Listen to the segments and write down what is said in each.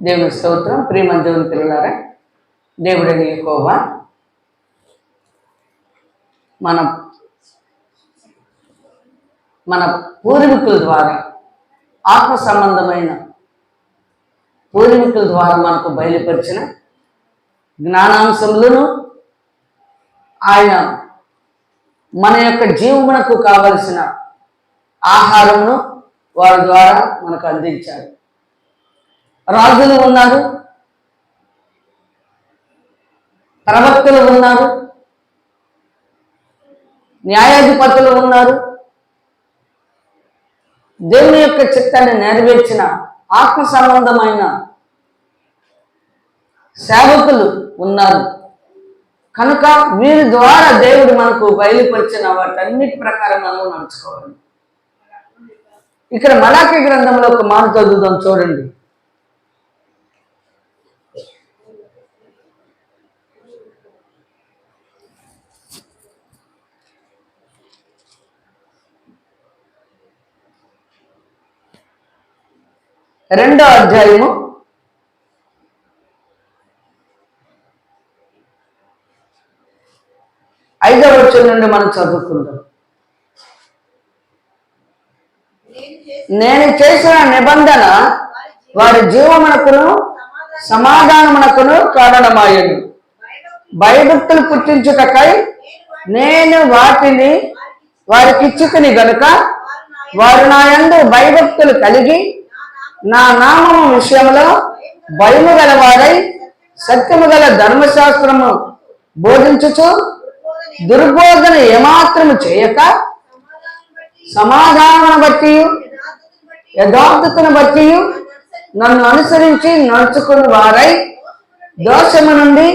దేవుని స్తోత్రం. ప్రేమ దేవుని పిల్లలారా దేవుడని ఎక్కువ మన మన పూర్వీకుల ద్వారా ఆత్మ సంబంధమైన పూర్వీకుల ద్వారా మనకు బయలుపరిచిన జ్ఞానాంశములను ఆయన మన యొక్క జీవమునకు కావలసిన ఆహారమును వారి ద్వారా మనకు అందించారు రాజులు ఉన్నారు ప్రవక్తలు ఉన్నారు న్యాయాధిపతులు ఉన్నారు. దేవుని యొక్క చిత్తాన్ని నెరవేర్చిన ఆత్మ సంబంధమైన సేవకులు ఉన్నారు. కనుక వీరి ద్వారా దేవుడు మనకు బయలుపరిచిన వాటన్నిటి ప్రకారం మనం నడుచుకోవాలి. ఇక్కడ మలాఖీ గ్రంథంలో ఒక మాట చదువుదాం చూడండి. రెండో అధ్యాయము. ఐదవ వచ్చిన నుండి మనం చదువుకుందాం. నేను చేసిన నిబంధన వారి జీవమునకును సమాధానమునకును కారణమాయను. భయభక్తులు పుట్టించుటకై నేను వాటిని వారికి ఇచ్చుకుని గనుక వారు నా యందు భయభక్తులు కలిగి నా నామము విషయంలో భయము గలవారై సత్యము గల ధర్మశాస్త్రము బోధించుచు దుర్బోధన ఏమాత్రము చేయక సమాధానం బట్టి యథార్థతను బట్టి నన్ను అనుసరించి నడుచుకుని వారై దోషము నుండి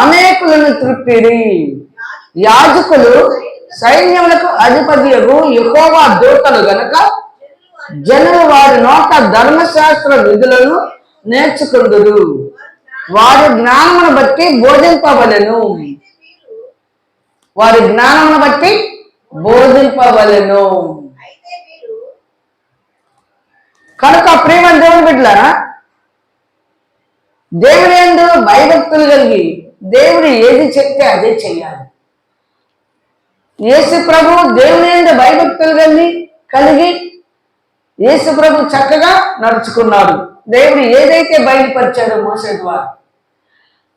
అనేకులను తృప్తిరి యాజకులు సైన్యములకు అధిపతియగు యెహోవా దూతలు గనక జనులు వారి నోట ధర్మశాస్త్ర విధులను నేర్చుకుందురు. వారి జ్ఞానమును బట్టి బోధింపవలెను. వారి జ్ఞానమును బట్టి బోధింపవలను. కనుక ప్రేమ దేవుని బిడ్డలారా దేవుడు ఎందు భయభక్తులు కలిగి దేవుడు ఏది చెప్తే అదే చెయ్యాలి. యేసు ప్రభు దేవుని ఎందు భయభక్తులు కలిగి కలిగి యేసుప్రభు చక్కగా నడుచుకున్నాడు. దేవుడు ఏదైతే బయలుపరిచాడో మోసే ద్వారా.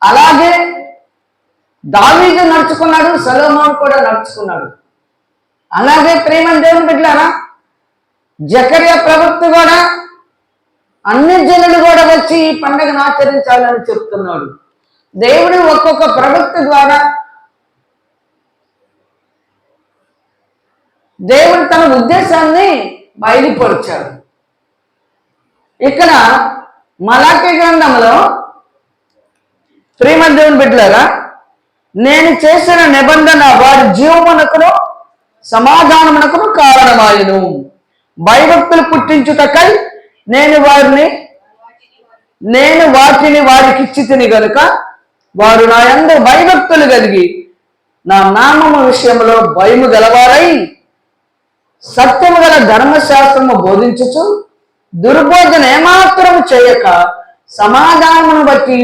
అలాగే దావీదు నడుచుకున్నాడు సలోమోన్ కూడా నడుచుకున్నాడు. అలాగే ప్రేమ దేవుని బిడ్డారా జకర్య ప్రవక్త కూడా అన్ని జనులు కూడా వచ్చి ఈ పండుగను ఆచరించాలని చెప్తున్నాడు. దేవుడు ఒక్కొక్క ప్రవక్త ద్వారా దేవుడు తన ఉద్దేశాన్ని బయలుపరిచాడు ఇక్కడ మలాకి గ్రంథంలో శ్రీమద్దేవుని బిడ్డలారా నేను చేసిన నిబంధన వారి జీవమునకును సమాధానమునకును కారణమాయను. భయభక్తులు పుట్టించుటకై నేను వారిని నేను వాటిని వారికి ఇచ్చి తిని గనుక వారు నా యందు భయభక్తులు కలిగి నా నామము విషయంలో భయము గలవారై సత్యము గల ధర్మశాస్త్రము బోధించుచు దుర్బోధన ఏమాత్రము చేయక సమాధానమును బట్టి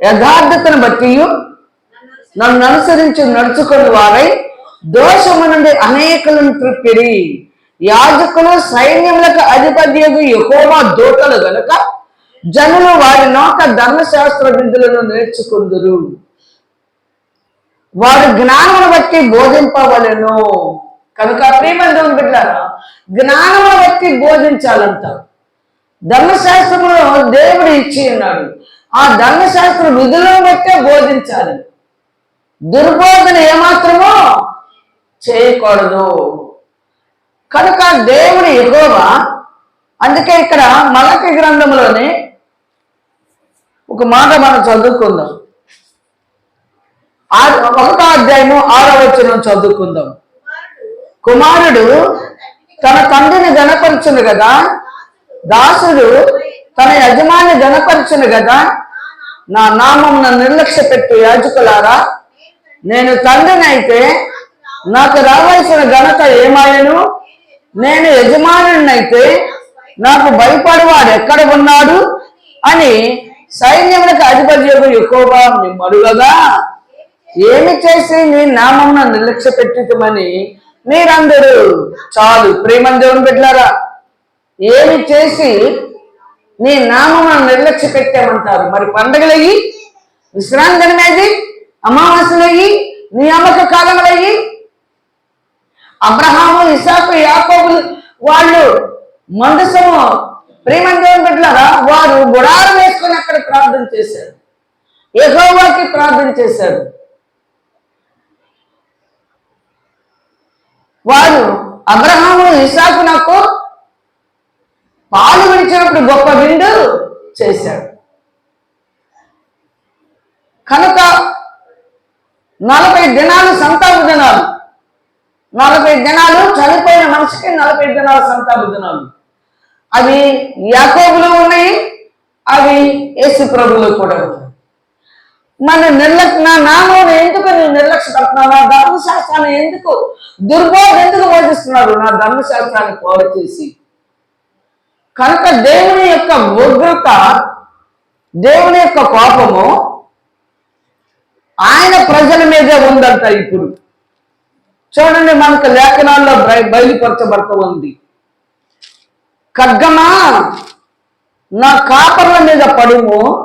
యథార్థతను బట్టి నన్ను అనుసరించి నడుచుకుని వారై దోషము నుండి అనేకులను త్రిప్పిరి. యాజకులు సైన్యములకు అధిపత్యకు ఎక్కువ దూతలు గనుక జనులు వారి నోట ధర్మశాస్త్ర విధులను నేర్చుకుందరు. వారి జ్ఞానమును బట్టి బోధింపవలెను. కనుక ప్రియమందుని బిడ్డారా జ్ఞానము బట్టి బోధించాలంట. ధర్మశాస్త్రములో దేవుడు ఇచ్చి ఉన్నాడు. ఆ ధర్మశాస్త్ర విధులను బట్టే బోధించాలి. దుర్బోధన ఏమాత్రమో చేయకూడదు. కనుక దేవుడు ఎగోవా అందుకే ఇక్కడ మలకి గ్రంథంలోనే ఒక మాట మనం చదువుకుందాం. ఒకటో అధ్యాయము ఆరో వచ్చిన చదువుకుందాం. కుమారుడు తన తండ్రిని గణపరచును కదా? దాసుడు తన యజమాని గణపరచును కదా? నా నామం నిర్లక్ష్య పెట్టు యాజకులారా. నేను తండ్రిని అయితే నాకు రావాల్సిన ఘనత ఏమాయను? నేను యజమానునైతే నాకు భయపడవాడు ఎక్కడ ఉన్నాడు? అని సైన్యములకు అధిపత్యకు ఎక్కువగా మరుగగా ఏమి చేసి నీ నామం నిర్లక్ష్య పెట్టితమని మీరందరూ చాలు ప్రేమను దేవుని పెట్టారా ఏమి చేసి నీ నామమున నిర్లక్ష్య పెట్టామంటారు? మరి పండగలయ్యి విశ్రాంతి దినమేది అమావాస్యలయ్యి నియామక కాలములయ్యి అబ్రహాము ఇసాకు యాకోబులు వాళ్ళు మందసము ప్రేమ దేవుని పెట్టారా వారు గుడారం వేసుకొని అక్కడ ప్రార్థన చేశారు. యెహోవాకి ప్రార్థన చేశారు. వారు అబ్రహాము ఇసాకు నాకు పాలు విడిచినప్పుడు గొప్ప విందు చేశాడు. కనుక నలభై దినాలు సంతాప దినాలు. నలభై దినాలు చనిపోయిన మనిషికి నలభై దినాలు సంతాప దినాలు. అవి యాకోబులు ఉన్నాయి అవి యేసు ప్రభులు కూడా ఉన్నాయి. మన నిర్లక్ష్య నా నామం ఎందుకు నేను నిర్లక్ష్య పడుతున్నావు నా ధర్మశాస్త్రాన్ని ఎందుకు దుర్బోధ ఎందుకు బోధిస్తున్నారు నా ధర్మశాస్త్రాన్ని పోలు చేసి. కనుక దేవుని యొక్క ఉగ్రత దేవుని యొక్క కోపము ఆయన ప్రజల మీదే ఉందంట ఇప్పుడు. చూడండి మనకు లేఖనాల్లో బయలుపరచబడుతూ ఉంది ఖడ్గమా? నా కాపర్ల మీద పడుము?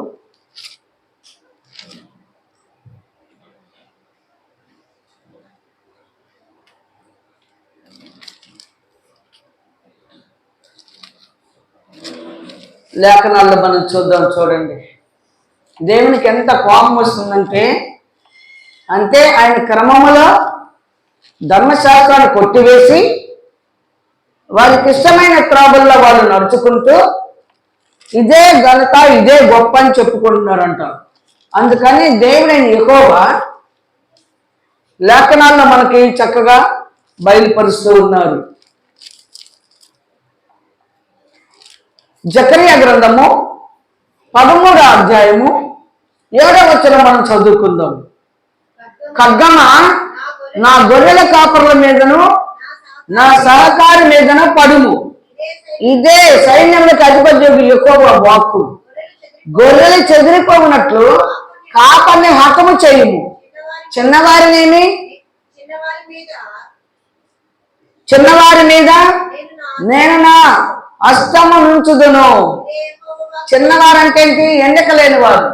లేఖనాల్లో మనం చూద్దాం చూడండి. దేవునికి ఎంత కోపం వస్తుందంటే అంటే ఆయన క్రమములో ధర్మశాస్త్రాన్ని కొట్టివేసి వారికి ఇష్టమైన త్రాబుల్లో వాళ్ళు నడుచుకుంటూ ఇదే ఘనత ఇదే గొప్ప అని చెప్పుకుంటున్నారంట. అందుకని దేవుడైన ఎక్కువగా లేఖనాల్లో మనకి చక్కగా బయలుపరుస్తూ ఉన్నారు. జకరియా గ్రంథము పదమూడో అధ్యాయము ఏడవ వచ్చిన మనం చదువుకుందాం. ఖడ్గమ? నా గొర్రెల కాపర్ల మీదను నా సహకారి మీదను పడుము. ఇదే సైన్యములకు అధిపత్యం ఎక్కువ వాక్కు. గొర్రెలు చెదిరిపోవునట్లు కాపర్ని హతము చేయుము. చిన్నవారినేమి? చిన్నవారి మీద. నేను నా అస్తము చిన్నవారంటే ఏంటి ఎన్నిక లేని వారు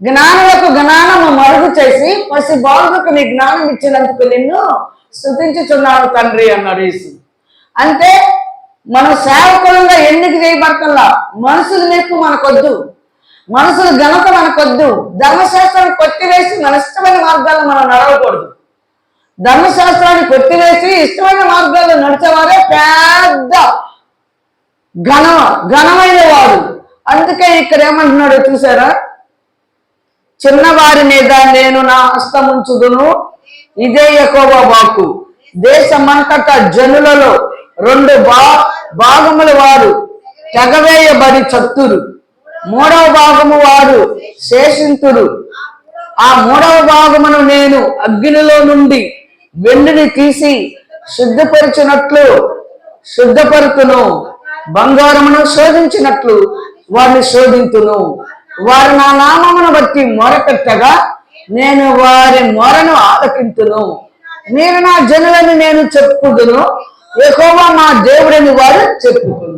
జ్ఞానులకు జ్ఞానము మరుగు చేసి పసి బాలుకు నీ జ్ఞానం ఇచ్చినందుకు నిన్ను స్థుతించుచున్నాను తండ్రి అన్నాడు యేసు. అంటే మన సేవకులంగా ఎన్నిక చేయబడతల్లా? మనుషుల మెప్పు మనకొద్దు. మనుషుల ఘనత మనకొద్దు. ధర్మశాస్త్రాన్ని కొట్టివేసి మన ఇష్టమైన మార్గాల్లో మనం నడవకూడదు. ధర్మశాస్త్రాన్ని కొట్టివేసి ఇష్టమైన మార్గాల్లో నడిచేవారే పెద్ద ఘన ఘనమైన వాడు అందుకే ఇక్కడ ఏమంటున్నాడో చూసారా? చిన్నవారి మీద నేను నా హస్తముంచుదును. ఇదే ఎక్కువ వాకు దేశమంతట జనులలో రెండు బా భాగముల వారు తెగవేయబడి చత్తురు. మూడవ భాగము వారు శేషింతుడు ఆ మూడవ భాగమును నేను అగ్నిలో నుండి వెండిని తీసి శుద్ధపరిచినట్లు శుద్ధపరుతును. బంగారమును శోధించినట్లు వారిని శోధింతును. వారు నా నామమును బట్టి మొరపెట్టగా నేను వారి మొరను ఆలకింతును. మీరు నా జనులను నేను చెప్పుదును. ఎక్కువ మా దేవుడని వారు చెప్పుకుందురు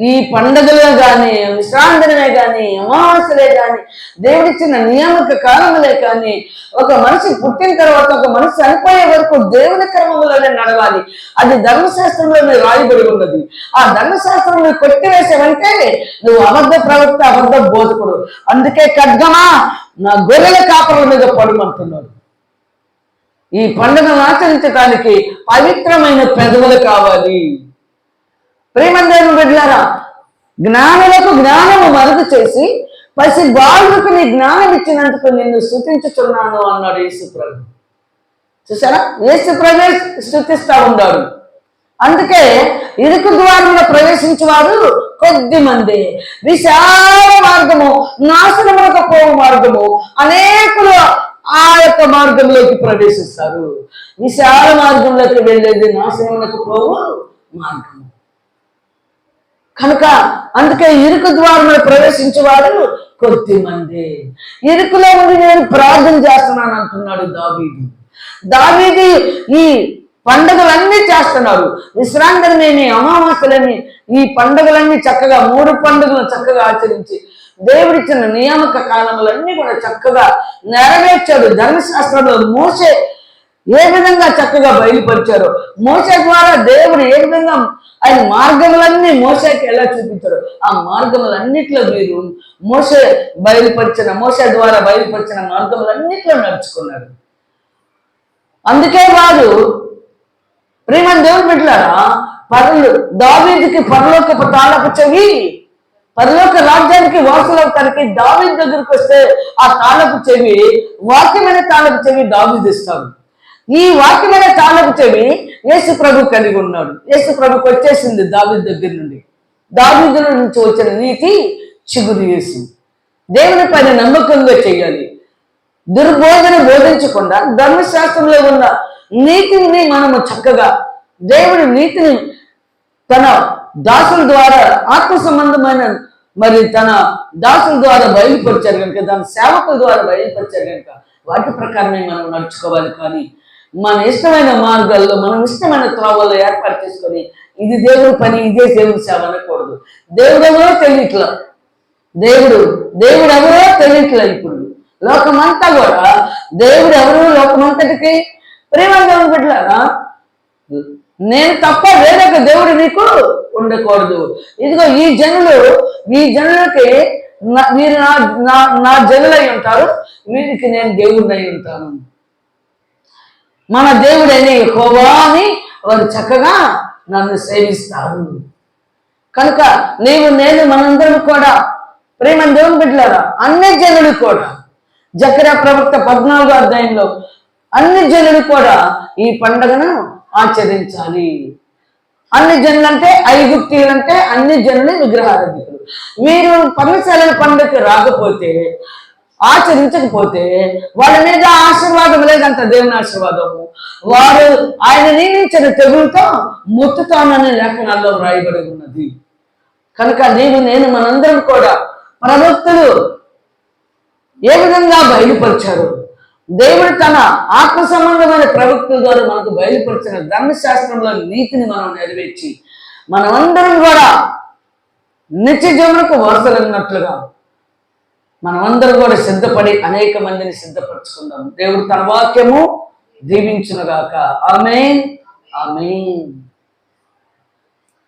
ఈ పండుగలే కానీ విశ్రాంతినే కానీ అమావాస్యలే కానీ దేవుడిచ్చిన నియామక కాలములే కానీ ఒక మనిషి పుట్టిన తర్వాత ఒక మనిషి చనిపోయే వరకు దేవుని క్రమములోనే నడవాలి. అది ధర్మశాస్త్రంలోనే రాయబడి ఉన్నది. ఆ ధర్మశాస్త్రం కొట్టివేసావంటే నువ్వు అబద్ధ ప్రవక్త అబద్ధ బోధకుడు. అందుకే ఖడ్గమా నా గొర్రెల కాపల మీద పడుమంటున్నాడు. ఈ పండుగను ఆచరించడానికి పవిత్రమైన పెదవులు కావాలి. ప్రేమందేను బిడ్డలారా జ్ఞానులకు జ్ఞానము మరుగు చేసి పసి బాలులకు నీ జ్ఞానం ఇచ్చినందుకు నిన్ను స్థుతించుతున్నాను అన్నాడు యేసుప్రభు. చూసారా యేసుప్రభే స్థుతిస్తా ఉన్నాడు. అందుకే ఇరుకు ద్వారంలో ప్రవేశించేవారు కొద్ది మంది. విశాల మార్గము నాశనములకు పోవు మార్గము అనేకులు ఆ యొక్క మార్గంలోకి ప్రవేశిస్తారు. విశాల మార్గంలోకి వెళ్ళేది నాశనములకు పోవు మార్గం. కనుక అందుకే ఇరుకు ద్వారంలో ప్రవేశించేవాడు కొద్ది మంది. ఇరుకులో ఉండి నేను ప్రార్థన చేస్తున్నాను అంటున్నాడు దావీది. దావీది ఈ పండుగలన్నీ చేస్తున్నారు విశ్రాంతిని అమావాస్యలని ఈ పండుగలన్నీ చక్కగా మూడు పండుగలు చక్కగా ఆచరించి దేవుడిచ్చిన నియామక కాలములన్నీ కూడా చక్కగా నెరవేర్చాడు. ధర్మశాస్త్రంలో మోసే ఏ విధంగా చక్కగా బయలుపరిచారో. మోస ద్వారా దేవుడు ఏ విధంగా ఆయన మార్గములన్నీ మోసకి ఎలా చూపించారు ఆ మార్గములన్నిట్లో మీరు మోసే బయలుపరిచిన మోస ద్వారా బయలుపరిచిన మార్గములన్నిట్లో నడుచుకున్నారు. అందుకే వారు ప్రేమ దేవుడు బిడ్డలారా పరులు దావీదికి పరలోకపు తాళపు చెవి పరలోక రాజ్యానికి వాసులవుతానికి దావీద్ దగ్గరికి వస్తే ఆ తాళపు చెవి వాక్యమైన తాళపు చెవి దావీదు ఇస్తాడు. ఈ వాక్యమైన చాలకు చెవి యేసు ప్రభు కలిగి ఉన్నాడు. యేసు ప్రభుకి వచ్చేసింది దావి దగ్గర నుండి. దావీదుల నుంచి వచ్చిన నీతి చిగురు యేసు. దేవుని పైన నమ్మకంగా చేయాలి. దుర్బోధన బోధించకుండా ధర్మశాస్త్రంలో ఉన్న నీతిని మనము చక్కగా దేవుడి నీతిని తన దాసుల ద్వారా ఆత్మ సంబంధమైన మరి తన దాసుల ద్వారా బయలుపరిచారు కనుక దాని సేవకుల ద్వారా బయలుపరిచారు కనుక వాటి ప్రకారమే మనం నడుచుకోవాలి. కానీ మన ఇష్టమైన మార్గాల్లో మనం ఇష్టమైన త్రోవల్లో ఏర్పాటు చేసుకొని ఇది దేవుడి పని ఇదే దేవుడి సేవ అనకూడదు. దేవుడు ఎవరో తెలియట్లా. దేవుడు దేవుడు ఎవరో తెలియట్లా ఇప్పుడు. లోకమంతా కూడా దేవుడు ఎవరు లోకమంతటికి ప్రేమ దేవుని బిడ్డలారా నేను తప్ప వేరొక దేవుడు నీకు ఉండకూడదు. ఇదిగో ఈ జనులు ఈ జనులకి మీరు నా నా నా జనులై ఉంటారు. వీరికి నేను దేవుడినై ఉంటాను. మన దేవుడైన యెహోవా అని వారు చక్కగా నన్ను సేవిస్తారు. కనుక నీవు నేను మనందరం కూడా ప్రేమ దేవుని బిడ్డలారా అన్ని జనులు కూడా జకర ప్రవక్త పద్నాలుగో అధ్యాయంలో అన్ని జనులు కూడా ఈ పండుగను ఆచరించాలి. అన్ని జనులు అంటే అంటే అన్ని జనులు విగ్రహారాధికులు. వీరు పర్ణశాలల పండుగకి రాకపోతే ఆచరించకపోతే వాళ్ళ మీద ఆశీర్వాదం లేదంట దేవుని ఆశీర్వాదము. వారు ఆయన నియమించిన తెగులతో ముత్తుతానని లేఖనాల్లో వ్రాయబడి ఉన్నది. కనుక నేను నేను మనందరం కూడా ప్రవక్తులు ఏ విధంగా బయలుపరిచారు? దేవుడు తన ఆత్మ సంబంధమైన ప్రవక్తుల ద్వారా మనకు బయలుపరిచిన ధర్మశాస్త్రంలో నీతిని మనం నెరవేర్చి మనమందరం కూడా నిత్య జీవనకు వారసులన్నట్లుగా మనమందరం కూడా సిద్ధపడి అనేక మందిని సిద్ధపరచుకుందాం. దేవుడు తన వాక్యము దీవించునుగాక. ఆమెన్. ఆమెన్.